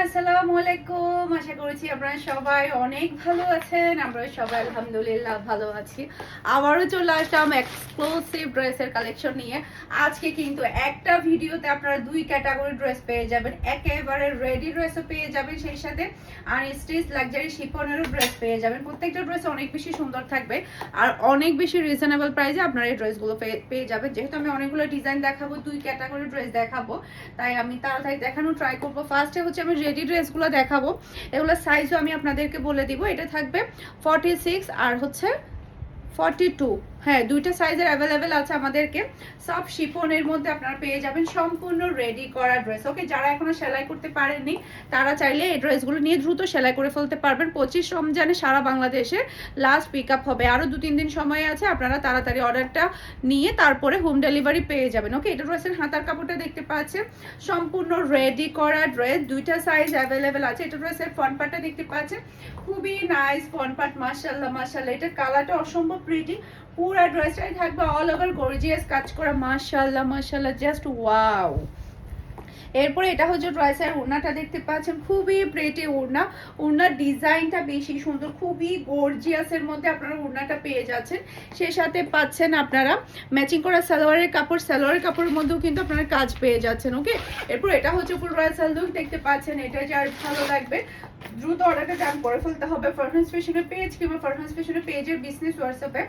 আসসালামু আলাইকুম। আশা করছি আপনারা সবাই অনেক ভালো আছেন। আমরা সবাই আলহামদুলিল্লাহ ভালো আছি। আবারও চলে আসলাম এক্সক্লুসিভ ড্রেসের কালেকশন নিয়ে। আজকে কিন্তু একটা ভিডিওতে আপনারা দুই ক্যাটাগরি ড্রেস পেয়ে যাবেন। একেবারে রেডি ড্রেসও পেয়ে যাবেন সেই সাথে। আর শিপনেরও ড্রেস পেয়ে যাবেন। প্রত্যেকটা ড্রেস অনেক বেশি সুন্দর থাকবে। আর অনেক বেশি রিজনেবল প্রাইসে আপনারা এই ড্রেসগুলো পেয়ে যাবেন। যেহেতু আমি অনেকগুলো ডিজাইন দেখাবো, দুই ক্যাটাগরি ড্রেস দেখাবো। তাই আমি তাড়াতাড়ি দেখানো ট্রাই করব। ফার্স্টে হচ্ছে আমি রেডি ড্রেসগুলো দেখাবো। এগুলো সাইজও আমি আপনাদেরকে বলে দিব। এটা থাকবে ফর্টি সিক্স আর হচ্ছে ফর্টি টু হ্যাঁ দুইটা সাইজের অ্যাভেলেবেল আছে আমাদেরকে। সব শিফনের মধ্যে আপনারা পেয়ে যাবেন সম্পূর্ণ রেডি করা ড্রেস ওকে যারা এখনও সেলাই করতে পারেননি, তারা চাইলে এই ড্রেসগুলো নিয়ে দ্রুত সেলাই করে ফেলতে পারবেন। পঁচিশ রমজানে সারা বাংলাদেশে লাস্ট পিক আপ হবে। আরও দু, তিন দিন সময় আছে, আপনারা তাড়াতাড়ি অর্ডারটা নিয়ে তারপরে হোম ডেলিভারি পেয়ে যাবেন ওকে এটা ড্রেসের হাতার কাপড়টা দেখতে পাচ্ছেন। সম্পূর্ণ রেডি করা ড্রেস দুইটা সাইজ অ্যাভেলেবেল আছে। এটা ড্রেসের ফ্রন্ট পার্টটা দেখতে পাচ্ছেন। খুবই নাইস ফ্রন্ট পার্ট মার্শাল্লাহ মার্শাল্লাহ এটার কালারটা অসম্ভব প্রিটি পুরো ড্রেসটাই থাকবে অল ওভার গর্জিয়াস কাজ করা মার্শাল্লাহ মার্শাল্লাহ জাস্ট ওয়াও এরপরে এটা হচ্ছে ড্রেসের ওড়নাটা দেখতে পাচ্ছেন, খুবই প্রেটে ওড়না। ওড়নার ডিজাইনটা বেশি সুন্দর, খুবই গর্জিয়াসের মধ্যে আপনারা ওড়নাটা পেয়ে যাচ্ছেন। সেই সাথে পাচ্ছেন আপনারা ম্যাচিং করা সালোয়ারের কাপড়, সালোয়ারের কাপড়ের মধ্যেও কিন্তু আপনারা কাজ পেয়ে যাচ্ছেন ওকে এরপর এটা হচ্ছে ফুল রয়্যাল লুক দেখতে পাচ্ছেন, এটা যার ভালো লাগবে। দ্রুত অর্ডারটা ডান করে ফেলতে হবে। ফারহান্স ফ্যাশনের পেজ কিংবা ফারহান্স ফ্যাশনের পেজের বিজনেস হোয়াটসঅ্যাপে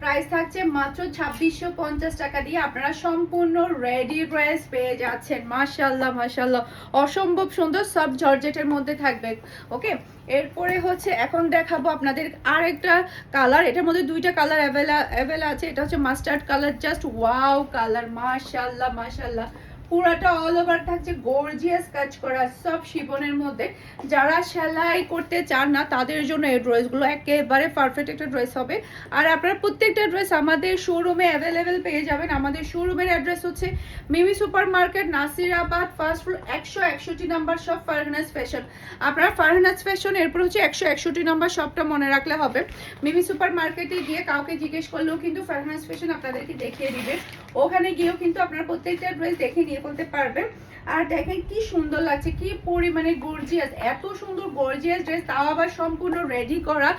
প্রাইস থাকছে মাত্র ছাব্বিশশো পঞ্চাশ টাকা দিয়ে আপনারা সম্পূর্ণ রেডি ড্রেস পেয়ে যাচ্ছেন। মাশাল্লাহ মাশাল্লাহ অসম্ভব সুন্দর সব জর্জেটের মধ্যে থাকবে। ওকে এরপরে হচ্ছে এখন দেখাবো আপনাদের আর একটা কালার এটার মধ্যে দুইটা কালার অ্যাভেলা অ্যাভেল আছে। এটা হচ্ছে mustard colour just wow colour মাশাল্লাহ মাশাল্লাহ পুরাটা অল ওভার থাকছে গর্জিয়াস কাজ করা, সব শিবনের মধ্যে। যারা সেলাই করতে চান না, তাদের জন্য এই ড্রেসগুলো একেবারে পারফেক্ট একটা ড্রেস হবে। আর আপনারা প্রত্যেকটা ড্রেস আমাদের শোরুমে অ্যাভেলেবেল পেয়ে যাবেন। আমাদের শোরুমের অ্যাড্রেস হচ্ছে Mimi super market Nasirabad first floor একশো একষট্টি নাম্বার শপ ফারহানাস ফ্যাশন আপনারা ফারহানাস ফ্যাশন এরপর হচ্ছে একশো একষট্টি নাম্বার শপটা মনে রাখলে হবে। মিমি সুপার মার্কেটে গিয়ে কাউকে জিজ্ঞেস করলেও কিন্তু ফারহানাস ফ্যাশন আপনাদেরকে দেখিয়ে দিবে। ওখানে গিয়েও কিন্তু আপনারা প্রত্যেকটা ড্রেস দেখে নিয়ে বলতে পারবেন। আর দেখেন কি সুন্দর লাগছে, কি পরিমাণে গর্জিয়াস এত সুন্দর গর্জিয়াস ড্রেস তাও আবার সম্পূর্ণ রেডি করা।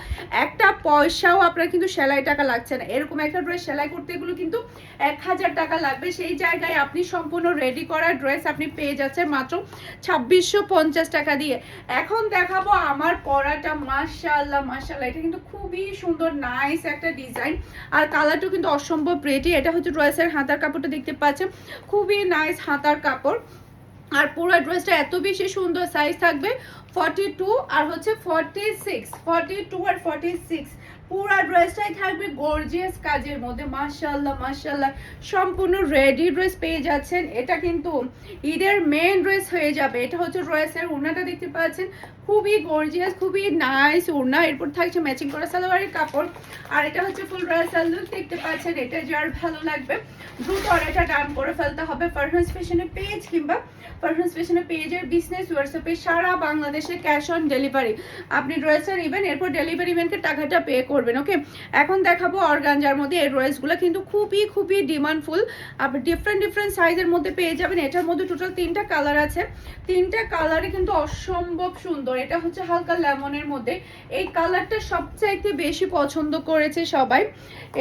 একটা পয়সাও আপনার কিন্তু সেলাই টাকা লাগছে না। এরকম একটা ড্রেস সেলাই করতে এগুলো কিন্তু এক হাজার টাকা লাগবে। সেই জায়গায় আপনি সম্পূর্ণ রেডি করা ড্রেস আপনি পেয়ে যাচ্ছেন মাত্র ছাব্বিশশো পঞ্চাশ টাকা দিয়ে। এখন দেখাবো আমার পরাটা মাশাল্লাহ মাশাল্লাহ এটা কিন্তু খুবই সুন্দর নাইস একটা ডিজাইন আর কালারটাও কিন্তু অসম্ভব রেডি এটা হচ্ছে ড্রেসের হাতার কাপড়টা দেখতে পাচ্ছেন। খুবই নাইস হাতার কাপড়। আর পুরো ড্রেসটা এত বেশি সুন্দর সাইজ থাকবে ফর্টি টু আর হচ্ছে ফর্টি সিক্স ফর্টি টু আর ফর্টি সিক্স পুরো ড্রেসটাই থাকবে গর্জিয়াস কাজের মধ্যে। মাশাল্লাহ মাশাল্লাহ সম্পূর্ণ রেডি ড্রেস পেয়ে যাচ্ছেন। এটা কিন্তু ঈদের মেন ড্রেস হয়ে যাবে। এটা হচ্ছে ড্রেসের উনাটা দেখতে পাচ্ছেন। খুবই গর্জিয়াস খুবই নাইস ওড়না। এরপর থাকছে ম্যাচিং করা সালোয়ারের কাপড়। আর এটা হচ্ছে ফুল ড্রেস লুক দেখতে পাচ্ছেন, এটা যার ভালো লাগবে। দ্রুত এটা ডান করে ফেলতে হবে। ফারহান্স ফ্যাশনের পেজ কিংবা ফারহান্স ফ্যাশনের পেজের বিজনেস হোয়াটসঅ্যাপে সারা বাংলাদেশে ক্যাশ অন ডেলিভারি আপনি ড্রেসের নেবেন এরপর ডেলিভারি ম্যানকে টাকাটা পে করবেন ওকে এখন দেখাবো অর্গানজার মধ্যে এই ড্রেসগুলো কিন্তু খুবই খুবই ডিমান্ডফুল আপনি ডিফারেন্ট ডিফারেন্ট সাইজের মধ্যে পেয়ে যাবেন। এটার মধ্যে টোটাল তিনটা কালার আছে। তিনটা কালারে কিন্তু অসম্ভব সুন্দর। এটা হচ্ছে হালকা লেমনের মধ্যে। এই কালারটা সবচাইতে বেশি পছন্দ করেছে সবাই।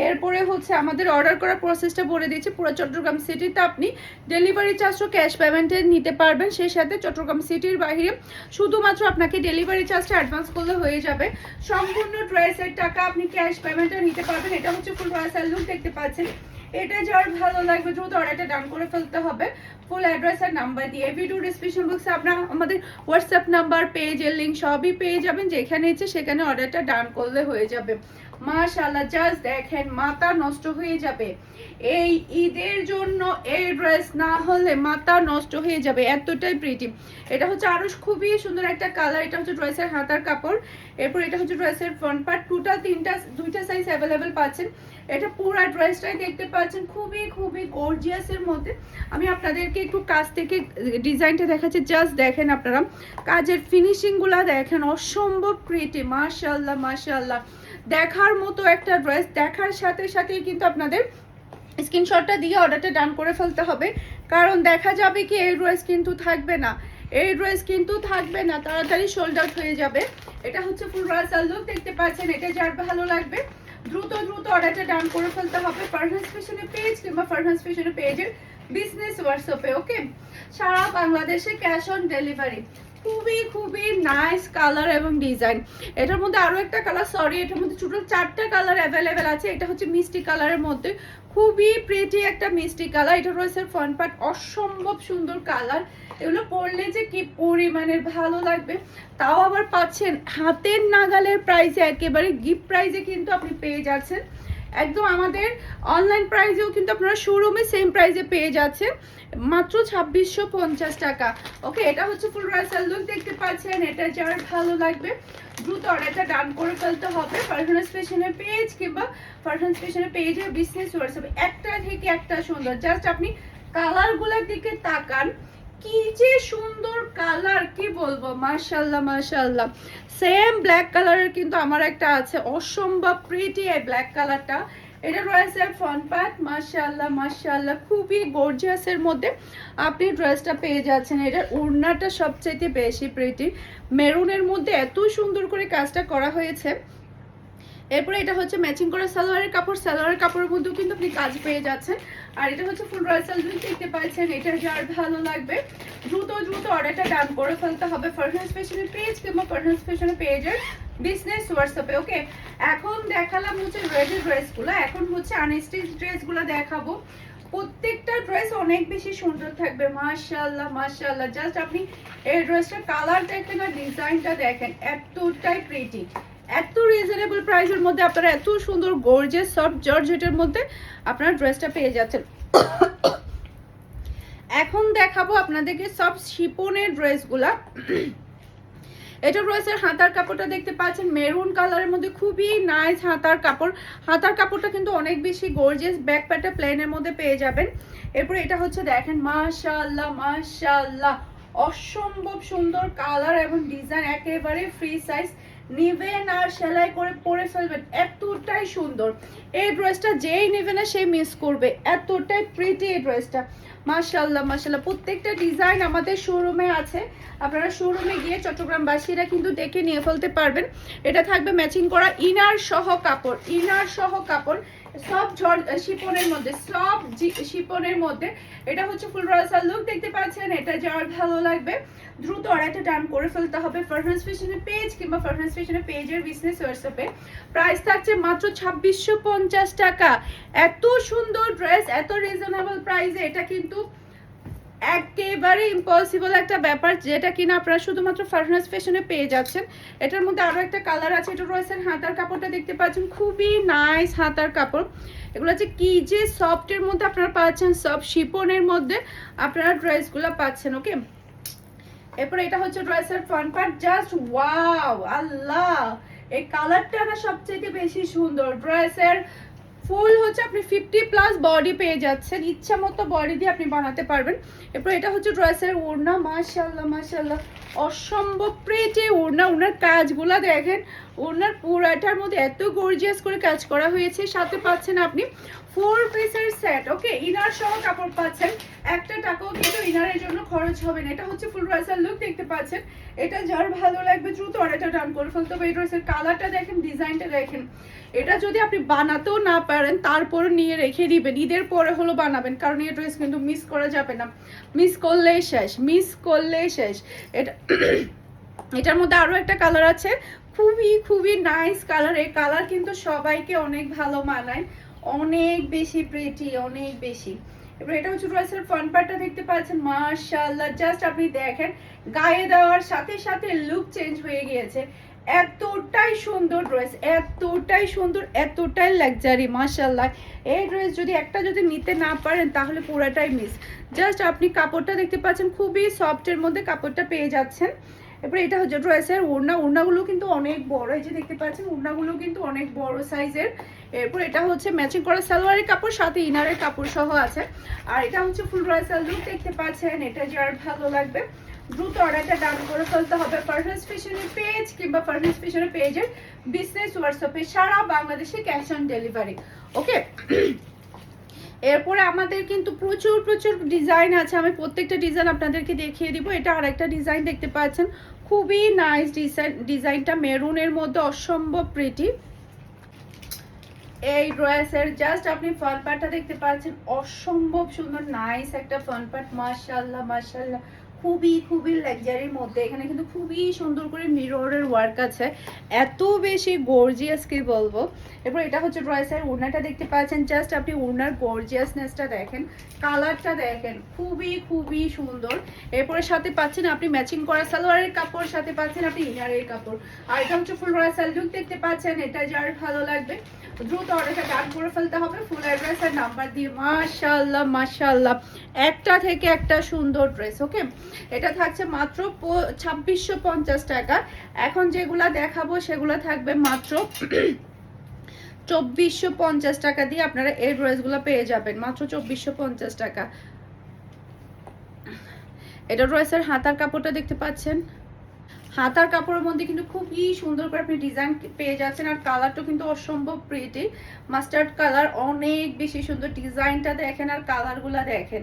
এরপরে হচ্ছে আমাদের অর্ডার করার প্রসেসটা বলে দিচ্ছি পুরো চট্টগ্রাম সিটিতে আপনি ডেলিভারি চার্জও ক্যাশ পেমেন্টে নিতে পারবেন। সেই সাথে চট্টগ্রাম সিটির বাইরে শুধুমাত্র আপনাকে ডেলিভারি চার্জটা অ্যাডভান্স করলে হয়ে যাবে। সম্পূর্ণ ড্রেসের টাকা আপনি ক্যাশ পেমেন্টে নিতে পারবেন। এটা হচ্ছে ফুল রয়্যাল লুক দেখতে পাচ্ছেন। এটা যার ভালো লাগবে, দ্রুত অর্ডারটা ডান করে ফেলতে হবে। ফুল অ্যাড্রেস আর নাম্বার দিয়ে। ভিডিও ডিসক্রিপশন বক্সে আপনার আমাদের হোয়াটসঅ্যাপ নাম্বার পেজের লিঙ্ক সবই পেয়ে যাবেন। যেখানে ইচ্ছে সেখানে অর্ডারটা ডান করলে হয়ে যাবে। মাশাআল্লাহ জাস্ট দেখেন, মাথা নষ্ট হয়ে যাবে। এই ঈদের জন্য এই ড্রেস না হলে মাথা নষ্ট হয়ে যাবে। এতটাই প্রিটি এটা হচ্ছে আরও খুবই সুন্দর একটা কালার এটা হচ্ছে ড্রেসের হাতার কাপড়। এরপর এটা হচ্ছে ড্রেসের ফ্রন্ট পার্ট টোটাল তিনটা, দুইটা সাইজ অ্যাভেলেবেল পাচ্ছেন। এটা পুরো ড্রেসটাই দেখতে পাচ্ছেন, খুবই খুবই গর্জিয়াসের মধ্যে। আমি আপনাদেরকে একটু কাছ থেকে ডিজাইনটা দেখাচ্ছি জাস্ট দেখেন আপনারা। কাজের ফিনিশিংগুলো দেখেন, অসম্ভব প্রিটি মাশাল্লাহ মাশাল্লাহ দেখার মতো একটা ড্রেস দেখার সাথে সাথেই কিন্তু আপনাদের স্ক্রিনশটটা দিয়ে অর্ডারটা ডান করে ফেলতে হবে। কারণ দেখা যাবে কি, এই ড্রেস কিন্তু থাকবে না। এই ড্রেস কিন্তু থাকবে না, তাড়াতাড়ি সোল্ড আউট হয়ে যাবে। এটা হচ্ছে ফুল রাসাল লুক দেখতে পাচ্ছেন, এটা যার ভালো লাগবে। দ্রুত দ্রুত অর্ডারটা ডান করে ফেলতে হবে ফারহান্স ফ্যাশনের পেজ কিংবা ফারহান্স ফ্যাশনের পেজের বিজনেস হোয়াটসঅ্যাপে ওকে সারা বাংলাদেশে ক্যাশ অন ডেলিভারি খুবই খুবই নাইস কালার এবং ডিজাইন এটার মধ্যে আরও একটা কালার সরি এটার মধ্যে ছোটো চারটা কালার অ্যাভেলেবেল আছে। এটা হচ্ছে মিষ্টি কালারের মধ্যে। খুবই প্রেটি একটা মিষ্টি কালার এটা রয়েছে ফ্রন্ট পার্ট অসম্ভব সুন্দর কালার এগুলো পরলে যে কি পরিমাণের ভালো লাগবে, তাও আবার পাচ্ছেন। হাতের নাগালের প্রাইসে একেবারে গিফট প্রাইসে কিন্তু আপনি পেয়ে যাচ্ছেন। একদম আমাদের অনলাইন প্রাইসেও কিন্তু আপনারা শোরুমে সেম প্রাইসে পেয়ে যাচ্ছেন। মাত্র ছাব্বিশশো পঞ্চাশ টাকা। ওকে এটা হচ্ছে ফুল রাসাল লুক দেখতে পাচ্ছেন। এটা যার ভালো লাগবে, দ্রুত অর্ডারটা ডান করে ফেলতে হবে। পারফরমেন্স ফ্যাশনের পেজ কিংবা পারফরমেন্স ফ্যাশনের পেজের বিজনেস হোয়াটসঅ্যাপে একটা থেকে একটা সুন্দর। জাস্ট আপনি কালারগুলোর দিকে তাকান। কি যে সুন্দর কালার কি বলব? মাশাল্লাহ মাশাল্লাহ সেম ব্ল্যাক কালারের কিন্তু আমার একটা আছে। অসম্ভব প্রিটি এই ব্ল্যাক কালারটা এটা রয়েছে ফ্রন্ট পার্ট মাশাল্লাহ মাশাল্লাহ খুবই গর্জিয়াসের মধ্যে আপনি ড্রেসটা পেয়ে যাচ্ছেন। এটার ওড়নাটা সবচাইতে বেশি প্রিটি মেরুনের মধ্যে এত সুন্দর করে কাজটা করা হয়েছে। এরপরে এটা হচ্ছে ম্যাচিং করা সালোয়ারের কাপড়। সালোয়ারের কাপড়ের মধ্যেও কিন্তু আপনি কাজ পেয়ে যাচ্ছেন। আর এটা হচ্ছে ফুল রয়্যাল দুই দেখতে পাচ্ছেন। এটা যার ভালো লাগবে। দ্রুত দ্রুত অর্ডারটা ডান করে ফেলতে হবে। ফারহান্স ফ্যাশনের পেজ কিংবা ফারহান্স ফ্যাশনের পেজের বিজনেস হোয়াটসঅ্যাপে ওকে এখন দেখালাম হচ্ছে রেডি ড্রেসগুলো এখন হচ্ছে আনস্টিচ ড্রেসগুলো দেখাবো। প্রত্যেকটা ড্রেস অনেক বেশি সুন্দর থাকবে। মাশাআল্লাহ মাশাআল্লাহ। জাস্ট আপনি এই ড্রেসটার কালার দেখেন আর ডিজাইনটা দেখেন। এতটাই প্রিটি এত রিজনেবল প্রাইসের মধ্যে আপনারা এত সুন্দর গর্জিয়াস সফট জর্জেটের মধ্যে আপনারা ড্রেসটা পেয়ে যাচ্ছেন। এখন দেখাবো আপনাদেরকে সব শিপনের ড্রেসগুলা। এটা রয়েছে হাতার কাপড়টা দেখতে পাচ্ছেন মেরুন কালারের মধ্যে খুবই নাইস হাতার কাপড়। হাতার কাপড়টা কিন্তু অনেক বেশি গর্জেস ব্যাক প্যাটা প্লেনের মধ্যে পেয়ে যাবেন। এরপরে এটা হচ্ছে দেখেন, মাশাআল্লাহ মাশাআল্লাহ। অসম্ভব সুন্দর কালার এবং ডিজাইন একেবারে ফ্রি সাইজ নিবেন আর সেলাই করে পরে ফেলবেন। এতটাই সুন্দর। এই ড্রেসটা যেই নেবে না সেই মিস করবে। এতটাই প্রিটি এই ড্রেসটা মাশাল্লাহ মাশাল্লাহ প্রত্যেকটা ডিজাইন আমাদের শোরুমে আছে। আপনারা শোরুমে গিয়ে চট্টগ্রামবাসীরা কিন্তু দেখে নিয়ে ফেলতে পারবেন। এটা থাকবে ম্যাচিং করা ইনার সহ কাপড়। ইনার সহ কাপড়। সব শিপনের মধ্যে, সব শিপনের মধ্যে। এটা হচ্ছে ফুল রসাল লুক দেখতে পাচ্ছেন? এটা যাওয়ার ভালো লাগবে। দ্রুত অর্ডারটা ডান করে ফেলতে হবে ফারহান্স ফ্যাশনের পেজ কিংবা ফারহান্স ফ্যাশনের পেজের বিজনেস হোয়াটসঅ্যাপে প্রাইস থাকছে মাত্র ছাব্বিশশো পঞ্চাশ টাকা। এত সুন্দর ড্রেস এত রিজনেবল প্রাইসে এটা কিন্তু একেবারে ইম্পসিবল একটা ব্যাপার, যেটা কিনা আপনারা শুধুমাত্র ফারহান্স ফ্যাশনে পেয়ে যাচ্ছেন। এটার মধ্যে আরও একটা কালার আছে, এটা রয়েছে হাতার কাপড়টা, দেখতে পাচ্ছেন, খুবই নাইস হাতার কাপড়। এগুলো হচ্ছে কি যে সফটের মধ্যে আপনারা পাচ্ছেন সব শিপনের মধ্যে আপনারা ড্রেসগুলো পাচ্ছেন ওকে এরপর এটা হচ্ছে ড্রেসের ফ্রন্ট পার্ট জাস্ট ওয়াও আল্লাহ! এই কালারটা না সবচেয়ে বেশি সুন্দর। ড্রেসের ফুল হচ্ছে আপনি ফিফটি প্লাস বডি পেয়ে যাচ্ছেন। ইচ্ছা মতো বডি দিয়ে আপনি বানাতে পারবেন। এরপর এটা হচ্ছে ড্রেসের ওড়না। মাশাল্লাহ মাশাল্লাহ অসম্ভব প্রেটে ওড়না। ওনার কাজগুলা দেখেন। ওনার পুরাটার মধ্যে এত গর্জিয়াস করে কাজ করা হয়েছে। সাথে পাচ্ছেন আপনি ফোর পিসের সেট ওকে ইনার সহ কাপড় পাচ্ছেন। একটা টাকাও কিন্তু ইনারের জন্য খরচ হবে না। এটা হচ্ছে ফুল ড্রেসের লুক দেখতে পাচ্ছেন। এটা যার ভালো লাগবে দ্রুত অর্ডারটা ডান করে ফেলতে হবে। এই ড্রেসের কালারটা দেখেন ডিজাইনটা দেখেন। এটা যদি আপনি বানাতেও না পারেন তারপরে নিয়ে রেখে দিবেন। ঈদের পরে হলো বানাবেন, কারণ এই ড্রেস কিন্তু মিস করা যাবে না। মিস করলেই শেষ মিস করলেই শেষ। এটা এটার মধ্যে আরও একটা কালার আছে। খুবই খুবই নাইস কালার এই কালার কিন্তু সবাইকে অনেক ভালো মানায়। অনেক বেশি প্রেটি অনেক বেশি। এবার এটা হচ্ছে ড্রেসের ফ্রন্ট পার্টটা দেখতে পাচ্ছেন। মাশাআল্লাহ জাস্ট আপনি দেখেন, গায়ে দেওয়ার সাথে সাথে লুক চেঞ্জ হয়ে গিয়েছে। এতটাই সুন্দর ড্রেস এতটাই সুন্দর, এতটাই লাক্সারি মাশাল্লাহ এই ড্রেস যদি একটা যদি নিতে না পারেন, তাহলে পুরাটাই মিস জাস্ট আপনি কাপড়টা দেখতে পাচ্ছেন, খুবই সফটের মধ্যে কাপড়টা পেয়ে যাচ্ছেন। এরপরে এটা হচ্ছে ড্রেসের ওড়না, ওড়নাগুলো কিন্তু অনেক বড়, এই যে দেখতে পাচ্ছেন, ওড়নাগুলো কিন্তু অনেক বড় সাইজের। এরপর এটা হচ্ছে ম্যাচিং করা সালোয়ারের কাপড়, সাথে ইনারের কাপড় সহ আছে। আর এটা হচ্ছে ফুল ড্রেসের লুক দেখতে পাচ্ছেন, এটা যার ভালো লাগবে। দ্রুত অর্ডারটা ডান করে ফেলতে হবে ফারহান্স ফ্যাশনের পেজ কিংবা ফারহান্স ফ্যাশনের পেজের বিজনেস হোয়াটসঅ্যাপে সারা বাংলাদেশে ক্যাশ অন ডেলিভারি ওকে এরপরে আমাদের কিন্তু প্রচুর প্রচুর ডিজাইন আছে। আমি প্রত্যেকটা ডিজাইন আপনাদেরকে দেখিয়ে দিব। এটা আরেকটা ডিজাইন দেখতে পাচ্ছেন। খুবই নাইস ডিজাইন ডিজাইনটা মেরুনের মধ্যে অসম্ভব প্রিটি এই ড্রেসের জাস্ট আপনি ফ্রন্ট পার্টটা দেখতে পাচ্ছেন, অসম্ভব সুন্দর নাইস একটা ফ্রন্ট পার্ট মাশাআল্লাহ মাশাআল্লাহ। খুবই খুবই লাক্সারির মধ্যে। এখানে কিন্তু খুবই সুন্দর করে মিররের ওয়ার্ক আছে। এত বেশি গর্জিয়াস কি বলব? এরপর এটা হচ্ছে ড্রেসের ওড়নাটা দেখতে পাচ্ছেন। জাস্ট আপনি ওড়নার গর্জিয়াসনেসটা দেখেন কালারটা দেখেন, খুবই খুবই সুন্দর। এরপরে সাথে পাচ্ছেন আপনি ম্যাচিং করা সালোয়ারের কাপড়, সাথে পাচ্ছেন আপনি ইনারের কাপড়। আর এটা হচ্ছে ফুল রয়্যাল লুক দেখতে পাচ্ছেন, এটা যার ভালো লাগবে। দ্রুত অর্ডারটা ডান করে ফেলতে হবে ফুল অ্যাড্রেস আর নাম্বার দিয়ে। মাশাআল্লাহ মাশাআল্লাহ। একটা থেকে একটা সুন্দর ড্রেস ওকে এটা থাকছে মাত্র ছাব্বিশশো পঞ্চাশ টাকা। এখন যেগুলা দেখাবো সেগুলো থাকবে মাত্র চব্বিশশো পঞ্চাশ টাকা দিয়ে আপনারা এই ড্রেসগুলো পেয়ে যাবেন। মাত্র চব্বিশশো টাকা। এটা ড্রেসের হাতার কাপড়টা দেখতে পাচ্ছেন? হাতার কাপড়ের মধ্যে কিন্তু খুবই সুন্দর করে আপনি ডিজাইন পেয়ে যাচ্ছেন আর কালারটা কিন্তু অসম্ভব প্রিটি মাস্টার্ড কালার অনেক বেশি সুন্দর ডিজাইনটা দেখেন আর কালারগুলো দেখেন।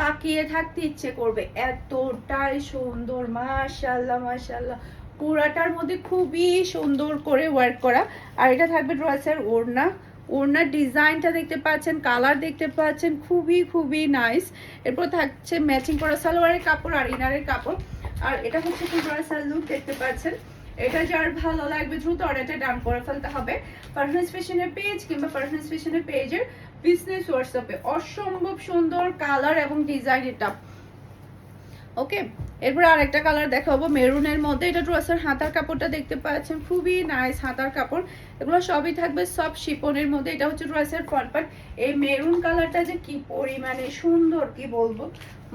তাকিয়ে থাকতে ইচ্ছে করবে। এতটাই সুন্দর মাশাল্লাহ মাশাল্লাহ পুরাটার মধ্যে খুবই সুন্দর করে ওয়ার্ক করা। আর এটা থাকবে ড্রেসের ওড়না ওড়নার ডিজাইনটা দেখতে পাচ্ছেন কালার দেখতে পাচ্ছেন, খুবই খুবই নাইস এরপর থাকছে ম্যাচিং করা সালোয়ারের কাপড় আর ইনারের কাপড়। আর এটা হচ্ছে ড্রেসার লুক দেখতে পাচ্ছেন? এটা যার ভালো লাগবে, দ্রুত অর্ডারটা ডান করে ফেলতে হবে। পারফরমেন্স ফ্যাশনের পেজ কিংবা পারফরমেন্স ফ্যাশনের পেজের বিজনেস হোয়াটসঅ্যাপে অসম্ভব সুন্দর কালার এবং ডিজাইন এটা। ওকে এরপর আরেকটা কালার দেখাবো মেরুনের মধ্যে। এটা ড্রেসের হাতার কাপড়টা দেখতে পাচ্ছেন, খুবই নাইস হাতার কাপড়। এগুলো সবই থাকবে সব শিপনের মধ্যে। এটা হচ্ছে ড্রেসের ফ্রন্ট পার্ট এই মেরুন কালারটা যে কি পরিমাণে সুন্দর, কি বলব?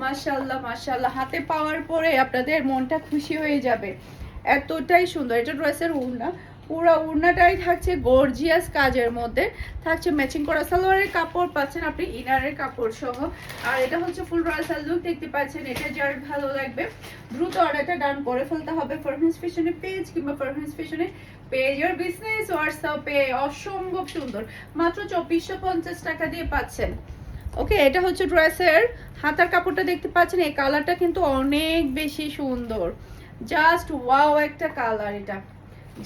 মাশাল্লাহ মাশাল্লাহ হাতে পাওয়ার পরে আপনাদের মনটা খুশি হয়ে যাবে। এতটাই সুন্দর। এটা ড্রেসের উড়না। পুরো উড়নাটাই থাকছে গর্জিয়াস কাজের মধ্যে। থাকছে ম্যাচিং করা সালোয়ারের কাপড়, পাচ্ছেন আপনি ইনারের কাপড় সহ আর এটা হচ্ছে ফুল রয়্যাল লুক দেখতে পাচ্ছেন এটা যার ভালো লাগবে। দ্রুত অর্ডারটা ডান করে ফেলতে হবে পারফরমেন্স ফ্যাশনের পেজ কিংবা পেজ আর বিজনেস হোয়াটসঅ্যাপে অসম্ভব সুন্দর। মাত্র চব্বিশশো পঞ্চাশ টাকা দিয়ে পাচ্ছেন। ওকে এটা হচ্ছে ড্রেসের হাতার কাপড়টা দেখতে পাচ্ছেন। এই কালারটা কিন্তু অনেক বেশি সুন্দর। জাস্ট ওয়াও একটা কালার এটা।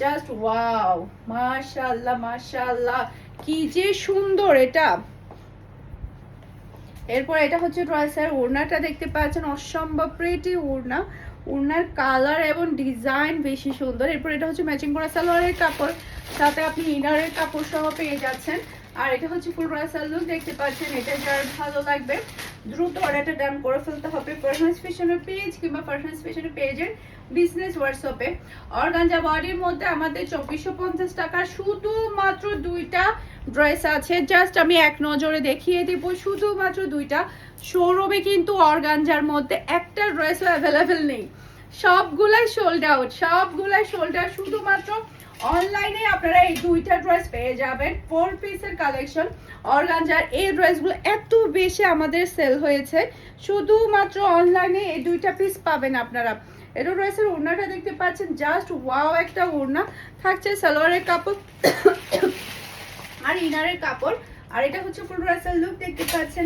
জাস্ট ওয়াও মাশাআল্লাহ মাশাআল্লাহ। কি যে সুন্দর এটা। এরপর এটা হচ্ছে ড্রেসের ওড়নাটা দেখতে পাচ্ছেন, অসম্ভব প্রিটি ওড়না ওড়নার কালার এবং ডিজাইন বেশি সুন্দর। এরপর এটা হচ্ছে ম্যাচিং করা সালোয়ারের কাপড়। সাথে আপনি ইনারের কাপড় সহ পেয়ে যাচ্ছেন। আর এটা হচ্ছে ফুল রয়্যাল লুক, দেখতে পাচ্ছেন, এটা যার ভালো লাগবে। দ্রুত অর্ডারটা ডান করে ফেলতে হবে পারফরমেন্স ফ্যাশনের পেজ কিংবা পারফরমেন্স ফ্যাশনের পেজের বিজনেস হোয়াটসঅ্যাপে অর্গানজা বডির মধ্যে আমাদের চব্বিশশো পঞ্চাশ টাকা শুধুমাত্র দুইটা ড্রেস আছে। জাস্ট আমি এক নজরে দেখিয়ে দিব, শুধুমাত্র দুইটা। শোরুমে কিন্তু অর্গানজার মধ্যে একটা ড্রেসও অ্যাভেলেবেল নেই। সবগুলাই সোল্ড আউট সবগুলাই সোল্ড আউট শুধুমাত্র অনলাইনে আপনারা এই দুইটা ড্রেস পেয়ে যাবেন। ফোর পিসের কালেকশন অর্গানজার এই ড্রেসগুলো এত বেশি আমাদের সেল হয়েছে। শুধুমাত্র অনলাইনে এই দুইটা পিস পাবেন আপনারা। এটা ড্রেসের ওড়নাটা দেখতে পাচ্ছেন। জাস্ট ওয়াও একটা ওড়না। থাকছে সালোয়ারের কাপড়। আর ইনারের কাপড়। আর এটা হচ্ছে ফুল ড্রেসের লুক দেখতে পাচ্ছেন।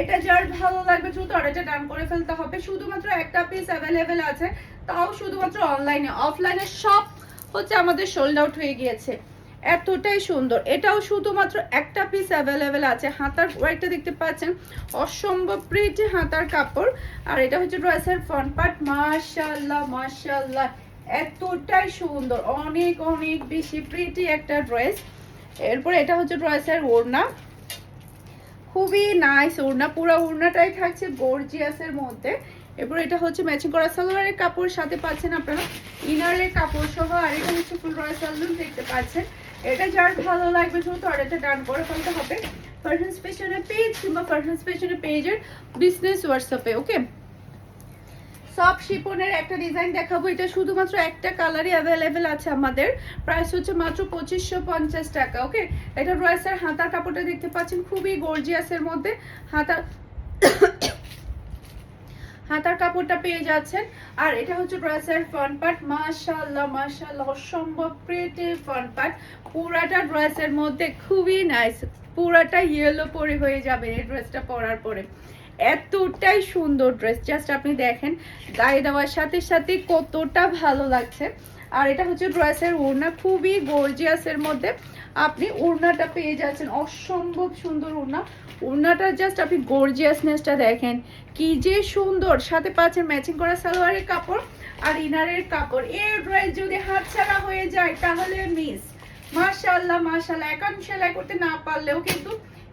এটা যার ভালো লাগবে দ্রুত অর্ডারটা ডান করে ফেলতে হবে। শুধুমাত্র একটা পিস অ্যাভেলেবেল আছে। তাও শুধুমাত্র অনলাইনে অফলাইনে সব হচ্ছে আমাদের সোল্ড আউট হয়ে গিয়েছে। এতটাই সুন্দর। এটাও শুধুমাত্র একটা পিস অ্যাভেলেবেল আছে। হাতার ওয়াইটটা দেখতে পাচ্ছেন। অসম্ভব প্রিটি হাতার কাপড়। আর এটা হচ্ছে ড্রেসের ফ্রন্ট পার্ট মাশাল্লাহ মাশাল্লাহ এতটাই সুন্দর। অনেক অনেক বেশি প্রিটি একটা ড্রেস এরপর এটা হচ্ছে ড্রেসের ওড়না। খুবই নাইস ওড়না। পুরো ওড়নাটাই থাকছে গর্জিয়াসের মধ্যে। এরপর এটা হচ্ছে ম্যাচিং করা সালোয়ারের কাপড়, সাথে পাচ্ছেন আপনারা ইনারের কাপড় সহ, আর এটা হচ্ছে ফুল রয়্যাল লুক দেখতে পাচ্ছেন। এটা যার ভালো লাগবে শুধু অর্ডারটা ডান করে ফেলতে হবে। পারফেন্স পেশনের পেজ কিংবা পারফেন্স পেশনের পেজের বিজনেস হোয়াটসঅ্যাপে ওকে সব শিপনের একটা ডিজাইন দেখাবো। এটা শুধুমাত্র একটা কালারই অ্যাভেলেবেল আছে আমাদের। প্রাইস হচ্ছে মাত্র পঁচিশশো পঞ্চাশ টাকা ওকে এটা রয়েছে হাতার কাপড়টা দেখতে পাচ্ছেন, খুবই গর্জিয়াসের মধ্যে। হাতা হাতার কাপড়টা পেয়ে যাচ্ছেন। আর এটা হচ্ছে ড্রেসের ফ্রন্ট পার্ট মাশাল্লাহ মাশাল্লাহ অসম্ভব ক্রিয়েটিভ ফ্রন্ট পার্ট পুরাটা ড্রেসের মধ্যে খুবই নাইস পুরাটা ইয়েলো পরে হয়ে যাবে এই ড্রেসটা পরার পরে। এতটাই সুন্দর ড্রেস জাস্ট আপনি দেখেন, গায়ে দেওয়ার সাথে সাথে কতটা ভালো লাগছে। আর এটা হচ্ছে ড্রেসের ওড়না, খুবই গর্জিয়াসের মধ্যে আপনি ওড়নাটা পেয়ে যাচ্ছেন, অসম্ভব সুন্দর ওড়না। ওড়নাটা জাস্ট আপনি গর্জিয়াসনেসটা দেখেন, কি যে সুন্দর। সাথে পাচ্ছেন ম্যাচিং করা সালোয়ারের কাপড় আর ইনারের কাপড়। এই ড্রেস যদি হাতছাড়া হয়ে যায়, তাহলে মিস মাশাআল্লাহ মাশাআল্লাহ একান্ত সেলাই করতে না পারলেও কিন্তু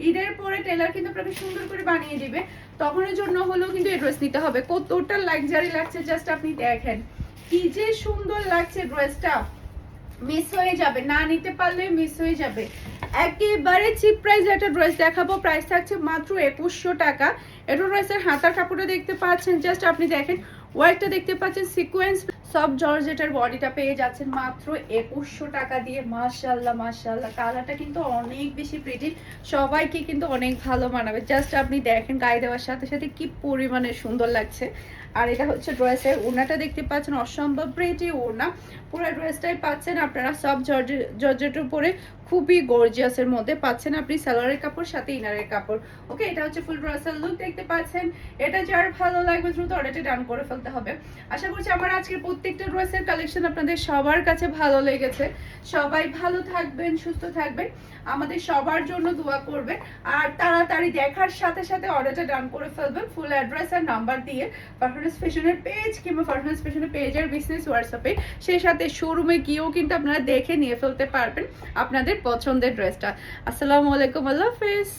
ঈদের পরে টেলার কিন্তু আপনাকে সুন্দর করে বানিয়ে দিবে। তখনের জন্য হলেও কিন্তু এই ড্রেস নিতে হবে। কতটা লাক্সারি লাগছে জাস্ট আপনি দেখেন। কি যে সুন্দর লাগছে ড্রেসটা মিস হয়ে যাবে, না নিতে পারলে মিস হয়ে যাবে। একেবারে চিপ প্রাইস একটা ড্রেস দেখাবো। প্রাইস থাকছে মাত্র একুশশো টাকা। এটা ড্রেসের হাতার কাপড়টা দেখতে পাচ্ছেন। জাস্ট আপনি দেখেন ওয়ার্কটা দেখতে পাচ্ছেন সিকোয়েন্স সব জর্জেটার বডিটা পেয়ে যাচ্ছেন মাত্র একুশশো টাকা দিয়ে। মাশাল্লাহ মাশাল্লাহ কালারটা কিন্তু অনেক বেশি প্রিটি সবাইকে কিন্তু অনেক ভালো মানাবে। জাস্ট আপনি দেখেন গায়ে দেওয়ার সাথে সাথে কি পরিমাণে সুন্দর লাগছে। আর এটা হচ্ছে ড্রেসের ওনাটা দেখতে পাচ্ছেন, অসম্ভব প্রিটি ওনা পুরো ড্রেসটাই পাচ্ছেন আপনারা সব জর্জে, জর্জেটের উপরে। খুবই গর্জিয়াসের মধ্যে পাচ্ছেন আপনি সালোয়ারের কাপড়, সাথে ইনারের কাপড়। ওকে, এটা হচ্ছে ফুল ড্রেসের লুক দেখতে পাচ্ছেন। এটা যার ভালো লাগবে দ্রুত অর্ডারটা ডান করে ফেলতে হবে। আশা করছি আমার আজকের প্রত্যেকটা ড্রেসের কালেকশন আপনাদের সবার কাছে ভালো লেগেছে। সবাই ভালো থাকবেন, সুস্থ থাকবেন। আমাদের সবার জন্য দোয়া করবেন। আর তাড়াতাড়ি দেখার সাথে সাথে অর্ডারটা ডান করে ফেলবেন ফুল অ্যাড্রেস আর নাম্বার দিয়ে। পারফরমেন্স ফ্যাশনের পেজ কিংবা পারফরমেন্স ফ্যাশনের পেজের বিজনেস হোয়াটসঅ্যাপে সেই সাথে শোরুমে গিয়েও কিন্তু আপনারা দেখে নিয়ে ফেলতে পারবেন। আপনাদের পছন্দের ড্রেসটা আসসালামু আলাইকুম আল্লাহ হাফেজ।